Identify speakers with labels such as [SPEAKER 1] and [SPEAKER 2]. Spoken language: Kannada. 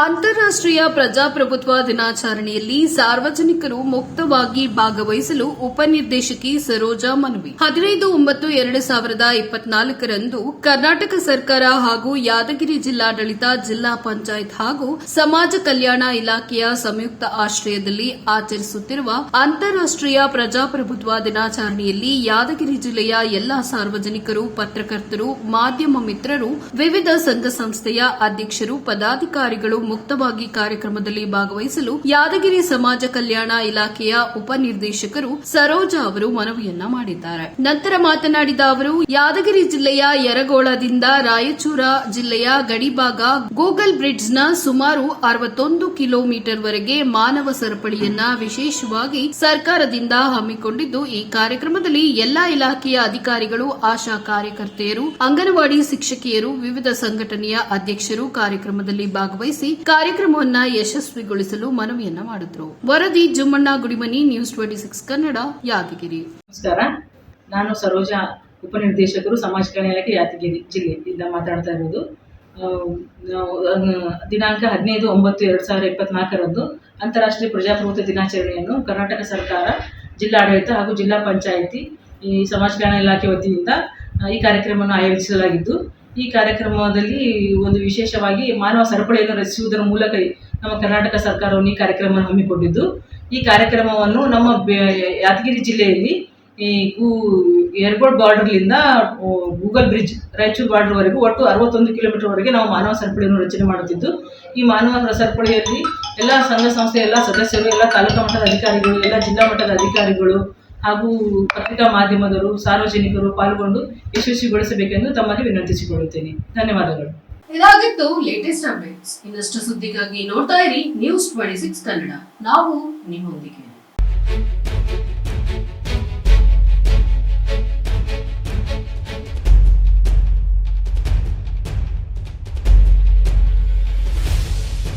[SPEAKER 1] ಅಂತಾರಾಷ್ಟ್ರೀಯ ಪ್ರಜಾಪ್ರಭುತ್ವ ದಿನಾಚರಣೆಯಲ್ಲಿ ಸಾರ್ವಜನಿಕರು ಮುಕ್ತವಾಗಿ ಭಾಗವಹಿಸಲು ಉಪನಿರ್ದೇಶಕಿ ಸರೋಜಾ ಮನವಿ. ಹದಿನೈದು ಒಂಬತ್ತು ಎರಡು ಸಾವಿರದ ಇಪ್ಪತ್ನಾಲ್ಕರಂದು ಕರ್ನಾಟಕ ಸರ್ಕಾರ ಹಾಗೂ ಯಾದಗಿರಿ ಜಿಲ್ಲಾಡಳಿತ, ಜಿಲ್ಲಾ ಪಂಚಾಯತ್ ಹಾಗೂ ಸಮಾಜ ಕಲ್ಯಾಣ ಇಲಾಖೆಯ ಸಂಯುಕ್ತ ಆಶ್ರಯದಲ್ಲಿ ಆಚರಿಸುತ್ತಿರುವ ಅಂತಾರಾಷ್ಟ್ರೀಯ ಪ್ರಜಾಪ್ರಭುತ್ವ ದಿನಾಚರಣೆಯಲ್ಲಿ ಯಾದಗಿರಿ ಜಿಲ್ಲೆಯ ಎಲ್ಲಾ ಸಾರ್ವಜನಿಕರು, ಪತ್ರಕರ್ತರು, ಮಾಧ್ಯಮ ಮಿತ್ರರು, ವಿವಿಧ ಸಂಘ ಸಂಸ್ಥೆಯ ಅಧ್ಯಕ್ಷರು, ಪದಾಧಿಕಾರಿಗಳು ಮುಕ್ತವಾಗಿ ಕಾರ್ಯಕ್ರಮದಲ್ಲಿ ಭಾಗವಹಿಸಲು ಯಾದಗಿರಿ ಸಮಾಜ ಕಲ್ಯಾಣ ಇಲಾಖೆಯ ಉಪನಿರ್ದೇಶಕರು ಸರೋಜಾ ಅವರು ಮನವಿಯನ್ನ ಮಾಡಿದ್ದಾರೆ. ನಂತರ ಮಾತನಾಡಿದ ಅವರು, ಯಾದಗಿರಿ ಜಿಲ್ಲೆಯ ಯರಗೋಳದಿಂದ ರಾಯಚೂರ ಜಿಲ್ಲೆಯ ಗಡಿಭಾಗ ಗೂಗಲ್ ಬ್ರಿಡ್ಜ್ನ ಸುಮಾರು ಅರವತ್ತೊಂದು ಕಿಲೋಮೀಟರ್ ವರೆಗೆ ಮಾನವ ಸರಪಳಿಯನ್ನ ವಿಶೇಷವಾಗಿ ಸರ್ಕಾರದಿಂದ ಹಮ್ಮಿಕೊಂಡಿದ್ದು, ಈ ಕಾರ್ಯಕ್ರಮದಲ್ಲಿ ಎಲ್ಲಾ ಇಲಾಖೆಯ ಅಧಿಕಾರಿಗಳು, ಆಶಾ ಕಾರ್ಯಕರ್ತೆಯರು, ಅಂಗನವಾಡಿ ಶಿಕ್ಷಕಿಯರು, ವಿವಿಧ ಸಂಘಟನೆಯ ಅಧ್ಯಕ್ಷರು ಕಾರ್ಯಕ್ರಮದಲ್ಲಿ ಭಾಗವಹಿಸಿ ಕಾರ್ಯಕ್ರಮವನ್ನ ಯಶಸ್ವಿಗೊಳಿಸಲು ಮನವಿಯನ್ನ ಮಾಡಿದ್ರು. ವರದಿ Jummanna Gudimani news twenty six Kannada, Yadagiri.
[SPEAKER 2] ನಮಸ್ಕಾರ. ನಾನು ಸರೋಜಾ ಉಪನಿರ್ದೇಶಕರು, ಸಮಾಜ ಕಲ್ಯಾಣ ಇಲಾಖೆ ಯಾದಗಿರಿ ಜಿಲ್ಲೆಯಿಂದ ಮಾತಾಡ್ತಾ ಇರೋದು. ದಿನಾಂಕ ಹದಿನೈದು ಒಂಬತ್ತು ಎರಡು ಸಾವಿರದ ಇಪ್ಪತ್ನಾಲ್ಕರಂದು ಅಂತಾರಾಷ್ಟ್ರೀಯ ಪ್ರಜಾಪ್ರಭುತ್ವ ದಿನಾಚರಣೆಯನ್ನು ಕರ್ನಾಟಕ ಸರ್ಕಾರ, ಜಿಲ್ಲಾಡಳಿತ ಹಾಗೂ ಜಿಲ್ಲಾ ಪಂಚಾಯಿತಿ ಈ ಸಮಾಜ ಕಲ್ಯಾಣ ಇಲಾಖೆ ವತಿಯಿಂದ ಈ ಕಾರ್ಯಕ್ರಮವನ್ನು ಆಯೋಜಿಸಲಾಗಿದ್ದು ಈ ಕಾರ್ಯಕ್ರಮದಲ್ಲಿ ಒಂದು ವಿಶೇಷವಾಗಿ ಮಾನವ ಸರಪಳಿಯನ್ನು ರಚಿಸುವುದರ ಮೂಲಕ ನಮ್ಮ ಕರ್ನಾಟಕ ಸರ್ಕಾರವನ್ನು ಈ ಕಾರ್ಯಕ್ರಮವನ್ನು ಹಮ್ಮಿಕೊಂಡಿದ್ದು, ಈ ಕಾರ್ಯಕ್ರಮವನ್ನು ನಮ್ಮ ಯಾದಗಿರಿ ಜಿಲ್ಲೆಯಲ್ಲಿ ಈ ಗೂ ಏರ್ಪೋರ್ಟ್ ಬಾರ್ಡರ್ಲಿಂದ ಗೂಗಲ್ ಬ್ರಿಡ್ಜ್, ರಾಯಚೂರು ಬಾರ್ಡರ್ವರೆಗೂ ಒಟ್ಟು ಅರವತ್ತೊಂದು ಕಿಲೋಮೀಟರ್ವರೆಗೆ ನಾವು ಮಾನವ ಸರಪಳಿಯನ್ನು ರಚನೆ ಮಾಡುತ್ತಿದ್ದು, ಈ ಮಾನವ ಸರಪಳಿಯಲ್ಲಿ ಎಲ್ಲ ಸಂಘ ಸಂಸ್ಥೆ ಎಲ್ಲ ಸದಸ್ಯರು, ಎಲ್ಲ ತಾಲೂಕಾ ಮಟ್ಟದ ಅಧಿಕಾರಿಗಳು, ಎಲ್ಲ ಜಿಲ್ಲಾ ಮಟ್ಟದ ಅಧಿಕಾರಿಗಳು ಹಾಗೂ ಪತ್ರಿಕಾ ಮಾಧ್ಯಮದವರು, ಸಾರ್ವಜನಿಕರು ಪಾಲ್ಗೊಂಡು ಯಶಸ್ವಿಗೊಳಿಸಬೇಕೆಂದು ತಮ್ಮಲ್ಲಿ ವಿನಂತಿಸಿಕೊಳ್ಳುತ್ತೇನೆ. ಧನ್ಯವಾದಗಳು.
[SPEAKER 3] ಇದಾಗಿತ್ತು ಲೇಟೆಸ್ಟ್ ಅಪ್ಡೇಟ್ಸ್ ಇನ್ನಷ್ಟು ಸುದ್ದಿಗಾಗಿ ನೋಡ್ತಾ ಇರಿ ನ್ಯೂಸ್ ಟ್ವೆಂಟಿ ಸಿಕ್ಸ್ ಕನ್ನಡ ನಾವು ನಿಮ್ಮೊಂದಿಗೆ.